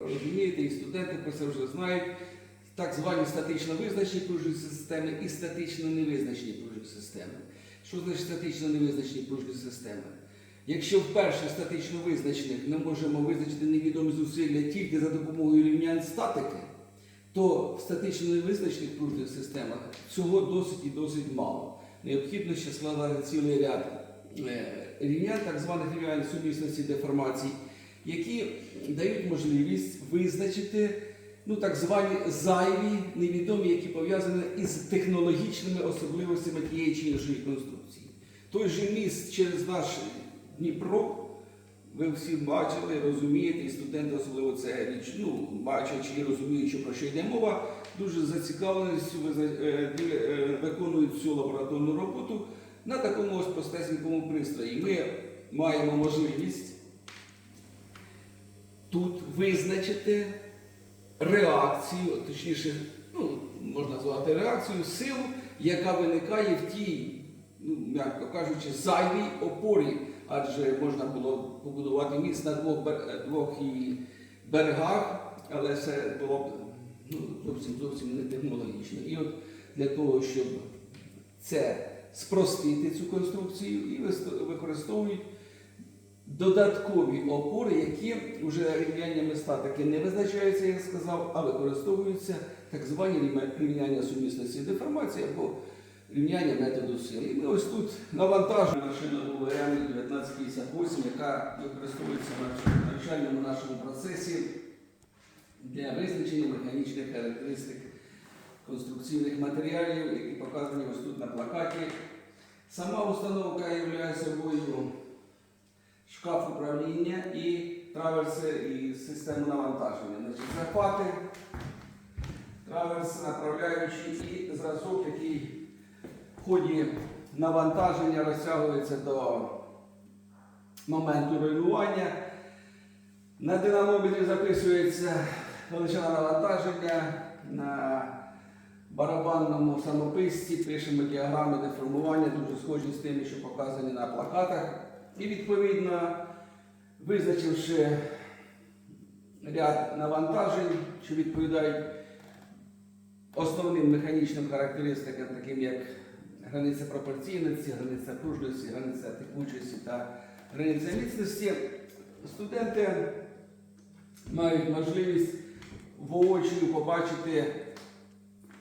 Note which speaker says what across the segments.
Speaker 1: Розумієте, і студенти про це вже знають. Так звані статично визначені пружні системи і статично невизначені пружні системи. Що значить статично невизначені пружні системи? Якщо вперше статично визначених ми можемо визначити невідомі зусилля тільки за допомогою рівнянь статики, то в статично невизначених пружних системах цього досить і досить мало. Необхідно ще складати цілий ряд е, рівнянь, так званих рівнянь сумісності деформацій, які дають можливість визначити ну, так звані зайві, невідомі, які пов'язані із технологічними особливостями тієї чи іншої конструкції. Той же міст через наш Дніпро, ви всі бачили, розумієте, і студенти особливо це річ, ну, бачачи і розуміючи, про що йде мова, дуже зацікавленістю е, е, виконують цю лабораторну роботу на такому ось простесенькому пристрої. Ми маємо можливість тут визначити реакцію, точніше, ну, можна назвати реакцію, силу, яка виникає в тій, ну, м'яко кажучи, зайвій опорі, адже можна було побудувати міст на двох, двох і берегах, але це було б ну, зовсім зовсім не технологічно. І от для того, щоб це спростити цю конструкцію, і використовують додаткові опори, які вже рівняннями статики не визначаються, як сказав, а використовуються так звані рівняння сумісності деформації або рівняння методу сили. І ми ось тут навантажена машина УВМ 1958, яка використовується в навчальному нашому процесі для визначення механічних характеристик конструкційних матеріалів, які показані ось тут на плакаті. Сама установка є собою шкаф управління і траверси і систему навантаження. Значить, захвати, траверси, направляючі і зразок, який в ході навантаження розтягується до моменту руйнування. На динамометрі записується величина навантаження. На барабанному самописці пишемо діаграми деформування, дуже схожі з тими, що показані на плакатах. І відповідно, визначивши ряд навантажень, що відповідають основним механічним характеристикам, таким як границя пропорційності, границя пружності, границя текучості та границя міцності, студенти мають можливість воочию побачити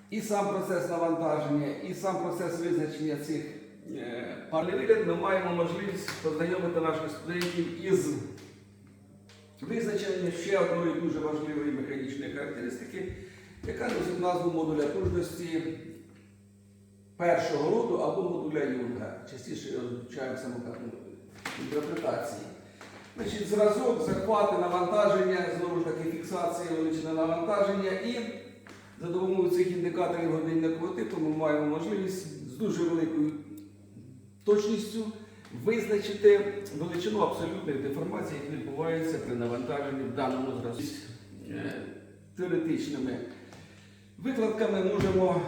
Speaker 1: і сам процес навантаження, і сам процес визначення цих е, парний вигляд, ми маємо можливість познайомити наших студентів із визначенням ще одної дуже важливої механічної характеристики, яка носить назву модуля пружності першого роду або модуля Юнга. Частіше його вивчаємо в інтерпретації. Значить, зразок, захвати, навантаження, знову ж таки фіксація величини навантаження і за допомогою цих індикаторів годинникового типу ми маємо можливість з дуже великою точністю визначити величину абсолютної деформації, яка відбувається при навантаженні в даному зразку. Е, Теоретичними викладками можемо,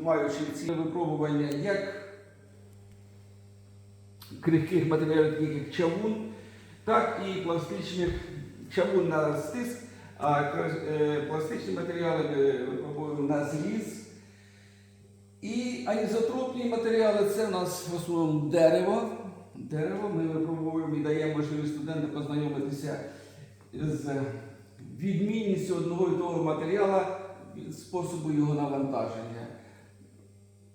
Speaker 1: маючи ці випробування, як крихких матеріалів, як чавун, так і пластичних чавун на стиск, а е, пластичні матеріали випробуємо на зліз. І анізотропні матеріали це у нас в основному дерево. Дерево ми випробуємо і даємо можливість студентам познайомитися з відмінністю одного і того матеріалу способу його навантаження.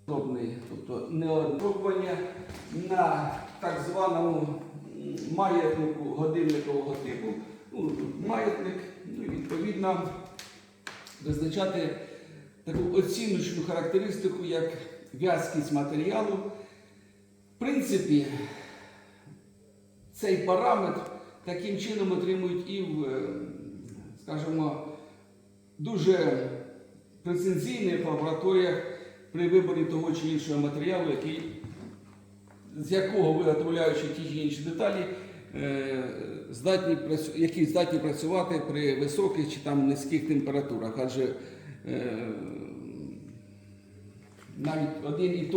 Speaker 1: Тобто неодробування на так званому маятнику годинникового типу. Ну, маятник, ну відповідно визначати таку оціночну характеристику, як в'язкість матеріалу. В принципі, цей параметр таким чином отримують і в, е, скажімо, дуже прецензійних лабораторіях при виборі того чи іншого матеріалу, який, з якого виготовляючи ті чи інші деталі, е, здатні, які здатні працювати при високих чи там низьких температурах. Адже навіть один і той